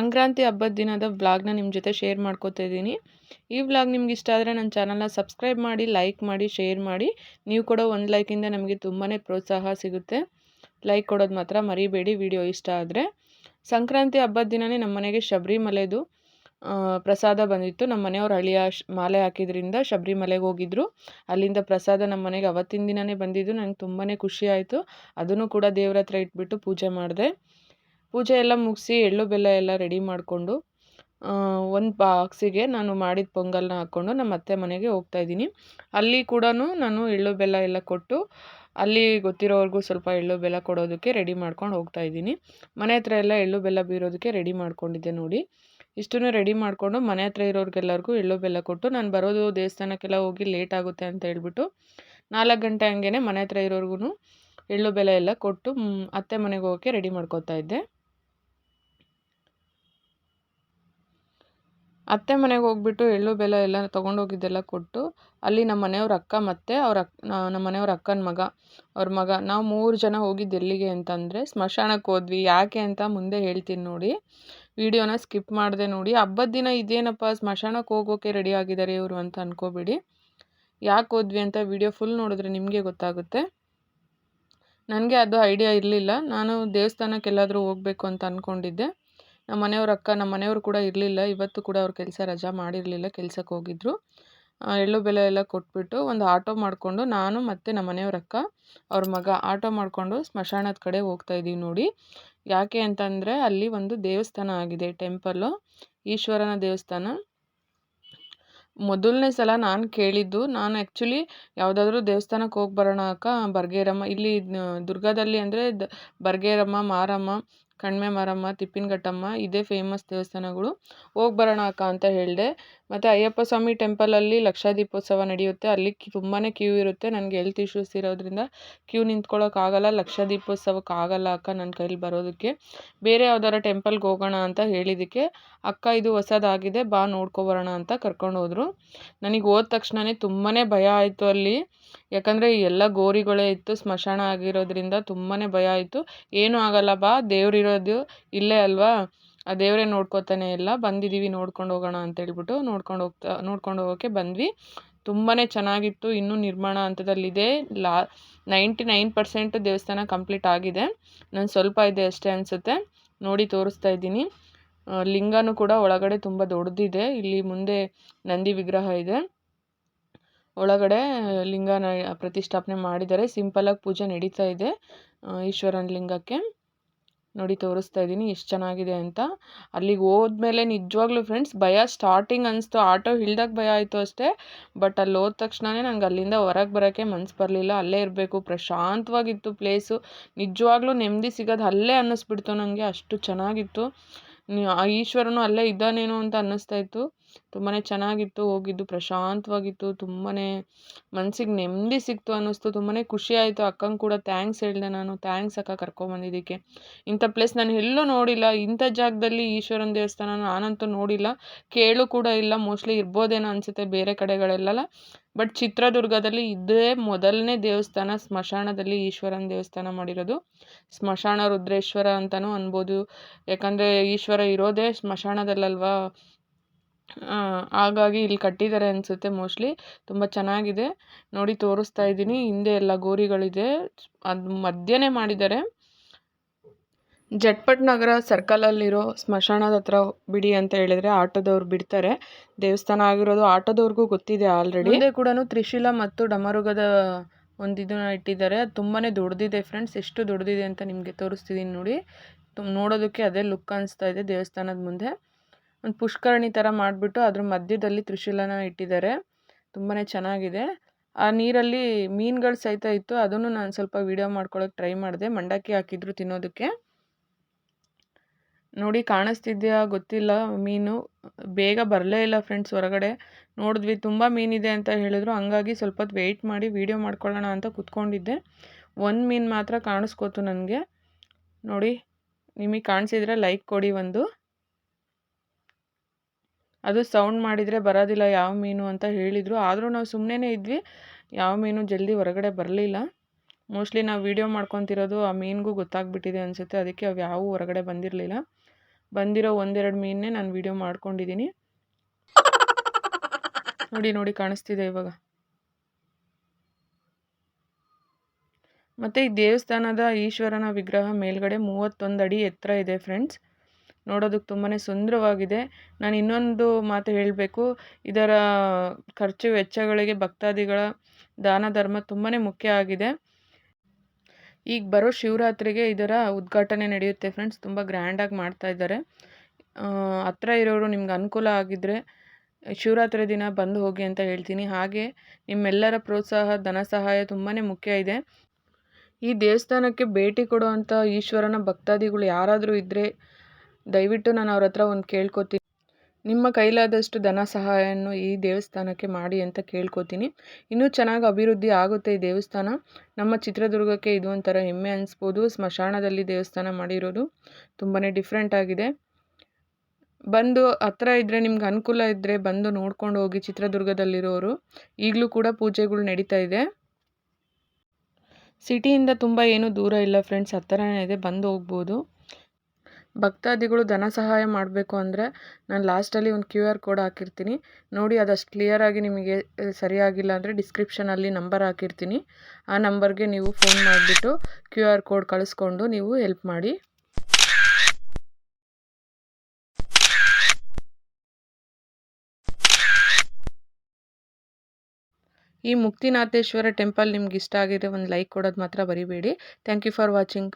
ಸಂಕ್ರಾಂತಿ ಹಬ್ಬದ ದಿನದ ವ್ಲಾಗ್ನ ನಿಮ್ಮ ಜೊತೆ ಶೇರ್ ಮಾಡ್ಕೋತಾ ಇದ್ದೀನಿ. ಈ ವ್ಲಾಗ್ ನಿಮ್ಗೆ ಇಷ್ಟ ಆದರೆ ನನ್ನ ಚಾನಲ್ನ ಸಬ್ಸ್ಕ್ರೈಬ್ ಮಾಡಿ ಲೈಕ್ ಮಾಡಿ ಶೇರ್ ಮಾಡಿ. ನೀವು ಕೊಡೋ ಒಂದು ಲೈಕಿಂದ ನಮಗೆ ತುಂಬಾ ಪ್ರೋತ್ಸಾಹ ಸಿಗುತ್ತೆ. ಲೈಕ್ ಕೊಡೋದು ಮಾತ್ರ ಮರಿಬೇಡಿ ವಿಡಿಯೋ ಇಷ್ಟ ಆದರೆ. ಸಂಕ್ರಾಂತಿ ಹಬ್ಬದ ದಿನವೇ ನಮ್ಮ ಮನೆಗೆ ಶಬರಿಮಲೆದು ಪ್ರಸಾದ ಬಂದಿತ್ತು. ನಮ್ಮ ಮನೆಯವ್ರು ಹಳಿಯ ಮಾಲೆ ಹಾಕಿದ್ರಿಂದ ಶಬರಿಮಲೆಗೆ ಹೋಗಿದ್ರು. ಅಲ್ಲಿಂದ ಪ್ರಸಾದ ನಮ್ಮ ಮನೆಗೆ ಅವತ್ತಿನ ದಿನವೇ ಬಂದಿದ್ದು. ನನಗೆ ತುಂಬಾ ಖುಷಿ ಆಯಿತು. ಅದನ್ನು ಕೂಡ ದೇವ್ರ ಹತ್ರ ಇಟ್ಬಿಟ್ಟು ಪೂಜೆ ಮಾಡಿದೆ. ಪೂಜೆ ಎಲ್ಲ ಮುಗಿಸಿ ಎಳ್ಳು ಬೆಲ್ಲ ಎಲ್ಲ ರೆಡಿ ಮಾಡಿಕೊಂಡು ಒಂದು ಬಾಕ್ಸಿಗೆ ನಾನು ಮಾಡಿದ ಪೊಂಗಲ್ನ ಹಾಕ್ಕೊಂಡು ನಮ್ಮ ಅತ್ತೆ ಮನೆಗೆ ಹೋಗ್ತಾ ಇದ್ದೀನಿ. ಅಲ್ಲಿ ಕೂಡ ನಾನು ಎಳ್ಳು ಬೆಲ್ಲ ಎಲ್ಲ ಕೊಟ್ಟು, ಅಲ್ಲಿ ಗೊತ್ತಿರೋರ್ಗೂ ಸ್ವಲ್ಪ ಎಳ್ಳು ಬೆಲ್ಲ ಕೊಡೋದಕ್ಕೆ ರೆಡಿ ಮಾಡ್ಕೊಂಡು ಹೋಗ್ತಾ ಇದ್ದೀನಿ. ಮನೆ ಹತ್ರ ಎಲ್ಲ ಎಳ್ಳು ಬೆಲ್ಲ ಬೀರೋದಕ್ಕೆ ರೆಡಿ ಮಾಡ್ಕೊಂಡಿದ್ದೆ ನೋಡಿ. ಇಷ್ಟನ್ನು ರೆಡಿ ಮಾಡಿಕೊಂಡು ಮನೆ ಹತ್ರ ಇರೋರಿಗೆಲ್ಲರಿಗೂ ಎಳ್ಳು ಬೆಲ್ಲ ಕೊಟ್ಟು, ನಾನು ಬರೋದು ದೇವಸ್ಥಾನಕ್ಕೆಲ್ಲ ಹೋಗಿ ಲೇಟ್ ಆಗುತ್ತೆ ಅಂತ ಹೇಳ್ಬಿಟ್ಟು, ನಾಲ್ಕು ಗಂಟೆ ಹಂಗೆ ಮನೆ ಹತ್ರ ಇರೋರ್ಗು ಎಳ್ಳು ಬೆಲ್ಲ ಎಲ್ಲ ಕೊಟ್ಟು ಅತ್ತೆ ಮನೆಗೆ ಹೋಗೋಕ್ಕೆ ರೆಡಿ ಮಾಡ್ಕೊತಾ ಇದ್ದೆ. ಅತ್ತೆ ಮನೆಗೆ ಹೋಗ್ಬಿಟ್ಟು ಎಳ್ಳು, ಬೆಲ್ಲ ಎಲ್ಲ ತೊಗೊಂಡೋಗಿದ್ದೆಲ್ಲ ಕೊಟ್ಟು ಅಲ್ಲಿ ನಮ್ಮ ಮನೆಯವ್ರ ಅಕ್ಕ ಮತ್ತು ಅವ್ರ ನಮ್ಮ ಮನೆಯವ್ರ ಅಕ್ಕನ ಮಗ, ಅವ್ರ ಮಗ. ನಾವು ಮೂರು ಜನ ಹೋಗಿದ್ದು ಎಲ್ಲಿಗೆ ಅಂತಂದರೆ ಸ್ಮಶಾನಕ್ಕೆ ಹೋದ್ವಿ. ಯಾಕೆ ಅಂತ ಮುಂದೆ ಹೇಳ್ತೀನಿ ನೋಡಿ. ವಿಡಿಯೋನ ಸ್ಕಿಪ್ ಮಾಡಿದೆ ನೋಡಿ. ಹಬ್ಬದ ದಿನ ಇದೇನಪ್ಪ ಸ್ಮಶಾನಕ್ಕೆ ಹೋಗೋಕೆ ರೆಡಿ ಆಗಿದ್ದಾರೆ ಇವರು ಅಂತ ಅನ್ಕೋಬೇಡಿ. ಯಾಕೆ ಹೋದ್ವಿ ಅಂತ ವಿಡಿಯೋ ಫುಲ್ ನೋಡಿದ್ರೆ ನಿಮಗೆ ಗೊತ್ತಾಗುತ್ತೆ. ನನಗೆ ಅದು ಐಡಿಯಾ ಇರಲಿಲ್ಲ. ನಾನು ದೇವಸ್ಥಾನಕ್ಕೆ ಎಲ್ಲಾದರೂ ಹೋಗಬೇಕು ಅಂತ ಅಂದ್ಕೊಂಡಿದ್ದೆ ನಮ್ಮ ಮನೆಯವ್ರ ಅಕ್ಕ, ನಮ್ಮ ಮನೆಯವರು ಕೂಡ ಇರಲಿಲ್ಲ. ಇವತ್ತು ಕೂಡ ಅವ್ರ ಕೆಲಸ ರಜಾ ಮಾಡಿರಲಿಲ್ಲ, ಕೆಲ್ಸಕ್ಕೆ ಹೋಗಿದ್ರು. ಎಳ್ಳು ಬೆಲೆ ಎಲ್ಲ ಕೊಟ್ಬಿಟ್ಟು ಒಂದು ಆಟೋ ಮಾಡಿಕೊಂಡು ನಾನು ಮತ್ತು ನಮ್ಮ ಮನೆಯವ್ರ ಅಕ್ಕ, ಅವ್ರ ಮಗ ಆಟೋ ಮಾಡಿಕೊಂಡು ಸ್ಮಶಾನದ ಕಡೆ ಹೋಗ್ತಾ ಇದ್ದೀವಿ ನೋಡಿ. ಯಾಕೆ ಅಂತಂದರೆ ಅಲ್ಲಿ ಒಂದು ದೇವಸ್ಥಾನ ಆಗಿದೆ ಟೆಂಪಲ್ಲು ಈಶ್ವರನ ದೇವಸ್ಥಾನ. ಮೊದಲನೇ ಸಲ ನಾನು ಕೇಳಿದ್ದು, ನಾನು ಆ್ಯಕ್ಚುಲಿ ಯಾವುದಾದ್ರೂ ದೇವಸ್ಥಾನಕ್ಕೆ ಹೋಗಿ ಬರೋಣ ಅಕ್ಕ, ಬರ್ಗೇರಮ್ಮ, ಇಲ್ಲಿ ದುರ್ಗದಲ್ಲಿ ಅಂದರೆ ದ, ಬರ್ಗೇರಮ್ಮ, ಮಾರಮ್ಮ ಕಣ್ಮೆ ಮಾರಮ್ಮ ತಿಪ್ಪಿನಘಟ್ಟಮ್ಮ ಇದೇ ಫೇಮಸ್ ದೇವಸ್ಥಾನಗಳು. ಹೋಗಿ ಬರೋಣ ಅಕ್ಕ ಅಂತ ಹೇಳಿದೆ. ಮತ್ತು ಅಯ್ಯಪ್ಪ ಸ್ವಾಮಿ ಟೆಂಪಲಲ್ಲಿ ಲಕ್ಷಾದೀಪೋತ್ಸವ ನಡೆಯುತ್ತೆ. ಅಲ್ಲಿ ತುಂಬಾ ಕ್ಯೂ ಇರುತ್ತೆ. ನನಗೆ ಹೆಲ್ತ್ ಇಶ್ಯೂಸ್ ಇರೋದ್ರಿಂದ ಕ್ಯೂ ನಿಂತ್ಕೊಳ್ಳೋಕ್ಕಾಗಲ್ಲ ಲಕ್ಷಾದೀಪೋತ್ಸವಕ್ಕೆ ಆಗಲ್ಲ ಅಕ್ಕ ನನ್ನ ಕೈಲಿ ಬರೋದಕ್ಕೆ. ಬೇರೆ ಯಾವ್ದಾರ ಟೆಂಪಲ್ಗೆ ಹೋಗೋಣ ಅಂತ ಹೇಳಿದ್ದಕ್ಕೆ ಅಕ್ಕ ಇದು ಹೊಸದಾಗಿದೆ, ಬಾ ನೋಡ್ಕೊಬರೋಣ ಅಂತ ಕರ್ಕೊಂಡು ಹೋದ್ರು. ನನಗೆ ಹೋದ ತಕ್ಷಣವೇ ತುಂಬಾ ಭಯ ಆಯಿತು ಅಲ್ಲಿ. ಯಾಕಂದರೆ ಎಲ್ಲ ಗೋರಿಗಳೇ ಇತ್ತು, ಸ್ಮಶಾನ ಆಗಿರೋದ್ರಿಂದ ತುಂಬಾ ಭಯ ಆಯಿತು. ಏನೂ ಆಗಲ್ಲ, ಬಾ ದೇವ್ರಿರೋದು ಇಲ್ಲೇ ಅಲ್ವಾ? ಆ ದೇವರೇ ನೋಡ್ಕೋತಾನೆ ಇಲ್ಲ ಬಂದಿದ್ದೀವಿ ನೋಡ್ಕೊಂಡು ಹೋಗೋಣ ಅಂತ ಹೇಳ್ಬಿಟ್ಟು ನೋಡ್ಕೊಂಡು ಹೋಗ್ತಾ, ನೋಡ್ಕೊಂಡು ಹೋಗೋಕ್ಕೆ ಬಂದ್ವಿ. ತುಂಬಾ ಚೆನ್ನಾಗಿತ್ತು. ಇನ್ನೂ ನಿರ್ಮಾಣ ಹಂತದಲ್ಲಿದೆ. ಲಾ, ನೈಂಟಿ ನೈನ್ ಪರ್ಸೆಂಟ್ ದೇವಸ್ಥಾನ ಕಂಪ್ಲೀಟ್ ಆಗಿದೆ. ನಾನು ಸ್ವಲ್ಪ ಇದೆ ಅಷ್ಟೇ ಅನಿಸುತ್ತೆ. ನೋಡಿ ತೋರಿಸ್ತಾ ಇದ್ದೀನಿ. ಲಿಂಗನೂ ಕೂಡ ಒಳಗಡೆ ತುಂಬ ದೊಡ್ಡದಿದೆ. ಇಲ್ಲಿ ಮುಂದೆ ನಂದಿ ವಿಗ್ರಹ ಇದೆ. ಒಳಗಡೆ ಲಿಂಗನ ಪ್ರತಿಷ್ಠಾಪನೆ ಮಾಡಿದ್ದಾರೆ. ಸಿಂಪಲಾಗಿ ಪೂಜೆ ನಡೀತಾ ಇದೆ ಈಶ್ವರನ ಲಿಂಗಕ್ಕೆ. ನೋಡಿ ತೋರಿಸ್ತಾ ಇದ್ದೀನಿ, ಎಷ್ಟು ಚೆನ್ನಾಗಿದೆ ಅಂತ. ಅಲ್ಲಿಗೆ ಹೋದ್ಮೇಲೆ ನಿಜವಾಗ್ಲೂ ಫ್ರೆಂಡ್ಸ್ ಭಯ ಸ್ಟಾರ್ಟಿಂಗ್ ಅನಿಸ್ತು. ಆಟೋ ಹಿಳ್ದಾಗ ಭಯ ಆಯಿತು ಅಷ್ಟೇ. ಬಟ್ ಅಲ್ಲಿ ಹೋದ ತಕ್ಷಣವೇ ನಂಗೆ ಅಲ್ಲಿಂದ ಹೊರಗೆ ಬರೋಕ್ಕೆ ಮನ್ಸು ಬರಲಿಲ್ಲ. ಅಲ್ಲೇ ಇರಬೇಕು, ಪ್ರಶಾಂತವಾಗಿತ್ತು ಪ್ಲೇಸು ನಿಜವಾಗ್ಲೂ ನೆಮ್ಮದಿ ಸಿಗೋದು ಅಲ್ಲೇ ಅನ್ನಿಸ್ಬಿಡ್ತು ನನಗೆ ಅಷ್ಟು ಚೆನ್ನಾಗಿತ್ತು. ಈಶ್ವರನು ಅಲ್ಲೇ ಇದ್ದಾನೇನೋ ಅಂತ ಅನ್ನಿಸ್ತಾ ಇತ್ತು. ತುಂಬಾ ಚೆನ್ನಾಗಿತ್ತು, ಹೋಗಿದ್ದು ಪ್ರಶಾಂತವಾಗಿತ್ತು ತುಂಬಾ ಮನ್ಸಿಗೆ ನೆಮ್ಮದಿ ಸಿಕ್ತು ಅನ್ನಿಸ್ತು ತುಂಬಾ ಖುಷಿ ಆಯಿತು. ಅಕ್ಕಂಗೆ ಕೂಡ ಥ್ಯಾಂಕ್ಸ್ ಹೇಳಿದೆ ನಾನು, ಥ್ಯಾಂಕ್ಸ್ ಅಕ್ಕ ಕರ್ಕೊಂಬಂದಿದ್ದಕ್ಕೆ ಇಂಥ ಪ್ಲೇಸ್ ನಾನು ಎಲ್ಲೂ ನೋಡಿಲ್ಲ, ಇಂಥ ಜಾಗದಲ್ಲಿ ಈಶ್ವರನ ದೇವಸ್ಥಾನ ನಾನಂತೂ ನೋಡಿಲ್ಲ. ಕೇಳು ಕೂಡ ಇಲ್ಲ, ಮೋಸ್ಟ್ಲಿ ಇರ್ಬೋದೇನೋ ಅನಿಸುತ್ತೆ ಬೇರೆ ಕಡೆಗಳೆಲ್ಲ ಬಟ್ ಚಿತ್ರದುರ್ಗದಲ್ಲಿ ಇದೇ ಮೊದಲನೇ ದೇವಸ್ಥಾನ, ಸ್ಮಶಾನದಲ್ಲಿ ಈಶ್ವರನ ದೇವಸ್ಥಾನ ಮಾಡಿರೋದು. ಸ್ಮಶಾನ ರುದ್ರೇಶ್ವರ ಅಂತಲೂ ಅನ್ಬೋದು. ಯಾಕಂದರೆ ಈಶ್ವರ ಇರೋದೇ ಸ್ಮಶಾನದಲ್ಲಲ್ವಾ? ಹಾಗಾಗಿ ಇಲ್ಲಿ ಕಟ್ಟಿದ್ದಾರೆ ಅನಿಸುತ್ತೆ ಮೋಸ್ಟ್ಲಿ. ತುಂಬ ಚೆನ್ನಾಗಿದೆ. ನೋಡಿ, ತೋರಿಸ್ತಾ ಇದ್ದೀನಿ. ಹಿಂದೆ ಎಲ್ಲ ಗೋರಿಗಳಿದೆ. ಅದು ಮಧ್ಯನೇ ಮಾಡಿದ್ದಾರೆ. ಜಟ್ಪಟ್ ನಗರ ಸರ್ಕಲಲ್ಲಿರೋ ಸ್ಮಶಾನದ ಹತ್ರ ಬಿಡಿ ಅಂತ ಹೇಳಿದ್ರೆ ಆಟೋದವ್ರು ಬಿಡ್ತಾರೆ. ದೇವಸ್ಥಾನ ಆಗಿರೋದು ಆಟೋದವ್ರಿಗೂ ಗೊತ್ತಿದೆ ಆಲ್ರೆಡಿ ಮುಂದೆ ಕೂಡ ತ್ರಿಶೂಲ ಮತ್ತು ಡಮರುಗದ ಒಂದು ಇದನ್ನ ಇಟ್ಟಿದ್ದಾರೆ. ಅದು ತುಂಬಾ ದೊಡ್ಡದಿದೆ ಫ್ರೆಂಡ್ಸ್ ಎಷ್ಟು ದೊಡ್ಡದಿದೆ ಅಂತ ನಿಮಗೆ ತೋರಿಸ್ತಿದ್ದೀನಿ ನೋಡಿ. ನೋಡೋದಕ್ಕೆ ಅದೇ ಲುಕ್ ಅನಿಸ್ತಾ ಇದೆ ದೇವಸ್ಥಾನದ ಮುಂದೆ. ಒಂದು ಪುಷ್ಕರಣಿ ಥರ ಮಾಡಿಬಿಟ್ಟು ಅದ್ರ ಮಧ್ಯದಲ್ಲಿ ತ್ರಿಶೂಲನ ಇಟ್ಟಿದ್ದಾರೆ. ತುಂಬಾ ಚೆನ್ನಾಗಿದೆ. ಆ ನೀರಲ್ಲಿ ಮೀನುಗಳು ಸಹಿತ ಇತ್ತು. ಅದನ್ನು ನಾನು ಸ್ವಲ್ಪ ವೀಡಿಯೋ ಮಾಡ್ಕೊಳ್ಳೋಕೆ ಟ್ರೈ ಮಾಡಿದೆ. ಮಂಡಕ್ಕಿ ಹಾಕಿದ್ರು ತಿನ್ನೋದಕ್ಕೆ. ನೋಡಿ, ಕಾಣಿಸ್ತಿದ್ಯಾ ಗೊತ್ತಿಲ್ಲ ಮೀನು. ಬೇಗ ಬರಲೇ ಇಲ್ಲ ಫ್ರೆಂಡ್ಸ್ ಹೊರಗಡೆ. ನೋಡಿದ್ವಿ, ತುಂಬ ಮೀನಿದೆ ಅಂತ ಹೇಳಿದ್ರು. ಹಂಗಾಗಿ ಸ್ವಲ್ಪ ಹೊತ್ತು ವೆಯ್ಟ್ ಮಾಡಿ ವೀಡಿಯೋ ಮಾಡ್ಕೊಳ್ಳೋಣ ಅಂತ ಕುತ್ಕೊಂಡಿದ್ದೆ. ಒಂದು ಮೀನು ಮಾತ್ರ ಕಾಣಿಸ್ಕೋತು ನನಗೆ. ನೋಡಿ, ನಿಮಗೆ ಕಾಣಿಸಿದ್ರೆ ಲೈಕ್ ಕೊಡಿ ಒಂದು. ಅದು ಸೌಂಡ್ ಮಾಡಿದರೆ ಬರೋದಿಲ್ಲ ಯಾವ ಮೀನು ಅಂತ ಹೇಳಿದರು. ಆದರೂ ನಾವು ಸುಮ್ಮನೆ ಇದ್ವಿ. ಯಾವ ಮೀನು ಜಲ್ದಿ ಹೊರಗಡೆ ಬರಲಿಲ್ಲ. ಮೋಸ್ಟ್ಲಿ ನಾವು ವೀಡಿಯೋ ಮಾಡ್ಕೊತಿರೋದು ಆ ಮೀನಿಗೂ ಗೊತ್ತಾಗ್ಬಿಟ್ಟಿದೆ ಅನಿಸುತ್ತೆ. ಅದಕ್ಕೆ ಅವು ಯಾವೂ ಹೊರಗಡೆ ಬಂದಿರಲಿಲ್ಲ. ಬಂದಿರೋ ಒಂದೆರಡು ಮೀನನ್ನೇ ನಾನು ವಿಡಿಯೋ ಮಾಡ್ಕೊಂಡಿದ್ದೀನಿ. ನೋಡಿ ನೋಡಿ ಕಾಣಿಸ್ತಿದೆ ಇವಾಗ. ಮತ್ತು ಈ ದೇವಸ್ಥಾನದ ಈಶ್ವರನ ವಿಗ್ರಹ ಮೇಲ್ಗಡೆ ಮೂವತ್ತೊಂದು ಅಡಿ ಎತ್ತರ ಇದೆ ಫ್ರೆಂಡ್ಸ್ ನೋಡೋದಕ್ಕೆ ತುಂಬಾ ಸುಂದರವಾಗಿದೆ. ನಾನು ಇನ್ನೊಂದು ಮಾತು ಹೇಳಬೇಕು. ಇದರ ಖರ್ಚು ವೆಚ್ಚಗಳಿಗೆ ಭಕ್ತಾದಿಗಳ ದಾನ ಧರ್ಮ ತುಂಬಾ ಮುಖ್ಯ ಆಗಿದೆ. ಈಗ ಬರೋ ಶಿವರಾತ್ರಿಗೆ ಇದರ ಉದ್ಘಾಟನೆ ನಡೆಯುತ್ತೆ ಫ್ರೆಂಡ್ಸ್ ತುಂಬ ಗ್ರ್ಯಾಂಡಾಗಿ ಮಾಡ್ತಾ ಇದ್ದಾರೆ. ಹತ್ರ ಇರೋರು ನಿಮ್ಗೆ ಅನುಕೂಲ ಆಗಿದ್ದರೆ ಶಿವರಾತ್ರಿ ದಿನ ಬಂದು ಹೋಗಿ ಅಂತ ಹೇಳ್ತೀನಿ. ಹಾಗೆ ನಿಮ್ಮೆಲ್ಲರ ಪ್ರೋತ್ಸಾಹ, ಧನ ಸಹಾಯ ತುಂಬಾ ಮುಖ್ಯ ಇದೆ. ಈ ದೇವಸ್ಥಾನಕ್ಕೆ ಭೇಟಿ ಕೊಡುವಂಥ ಈಶ್ವರನ ಭಕ್ತಾದಿಗಳು ಯಾರಾದರೂ ಇದ್ದರೆ ದಯವಿಟ್ಟು ನಾನು ಅವ್ರ ಹತ್ರ ಒಂದು ಕೇಳ್ಕೊತೀನಿ. ನಿಮ್ಮ ಕೈಲಾದಷ್ಟು ಧನ ಸಹಾಯವನ್ನು ಈ ದೇವಸ್ಥಾನಕ್ಕೆ ಮಾಡಿ ಅಂತ ಕೇಳ್ಕೊತೀನಿ. ಇನ್ನೂ ಚೆನ್ನಾಗಿ ಅಭಿವೃದ್ಧಿ ಆಗುತ್ತೆ ಈ ದೇವಸ್ಥಾನ. ನಮ್ಮ ಚಿತ್ರದುರ್ಗಕ್ಕೆ ಇದು ಒಂಥರ ಹೆಮ್ಮೆ ಅನಿಸ್ಬೋದು. ಸ್ಮಶಾನದಲ್ಲಿ ದೇವಸ್ಥಾನ ಮಾಡಿರೋದು ತುಂಬಾ ಡಿಫ್ರೆಂಟ್ ಆಗಿದೆ. ಬಂದು ಹತ್ರ ಇದ್ದರೆ ನಿಮ್ಗೆ ಅನುಕೂಲ ಇದ್ದರೆ ಬಂದು ನೋಡ್ಕೊಂಡು ಹೋಗಿ ಚಿತ್ರದುರ್ಗದಲ್ಲಿರೋರು. ಈಗಲೂ ಕೂಡ ಪೂಜೆಗಳು ನಡೀತಾ ಇದೆ. ಸಿಟಿಯಿಂದ ತುಂಬ ಏನೂ ದೂರ ಇಲ್ಲ ಫ್ರೆಂಡ್ಸ್ ಹತ್ತಿರನೇ ಇದೆ. ಬಂದು ಹೋಗ್ಬೋದು. ಭಕ್ತಾದಿಗಳು ಧನ ಸಹಾಯ ಮಾಡಬೇಕು ಅಂದರೆ ನಾನು ಲಾಸ್ಟಲ್ಲಿ ಒಂದು ಕ್ಯೂ ಆರ್ ಕೋಡ್ ಹಾಕಿರ್ತೀನಿ. ನೋಡಿ ಅದಷ್ಟು ಕ್ಲಿಯರಾಗಿ ನಿಮಗೆ ಸರಿಯಾಗಿಲ್ಲ ಅಂದರೆ ಡಿಸ್ಕ್ರಿಪ್ಷನಲ್ಲಿ ನಂಬರ್ ಹಾಕಿರ್ತೀನಿ. ಆ ನಂಬರ್ಗೆ ನೀವು ಫೋನ್ ಮಾಡಿಬಿಟ್ಟು ಕ್ಯೂ ಆರ್ ಕೋಡ್ ಕಳಿಸ್ಕೊಂಡು ನೀವು ಹೆಲ್ಪ್ ಮಾಡಿ. ಈ ಮುಕ್ತಿನಾಥೇಶ್ವರ ಟೆಂಪಲ್ ನಿಮ್ಗೆ ಇಷ್ಟ ಆಗಿದೆ ಒಂದು ಲೈಕ್ ಕೊಡೋದು ಮಾತ್ರ ಬರಿಬೇಡಿ. Thank you for watching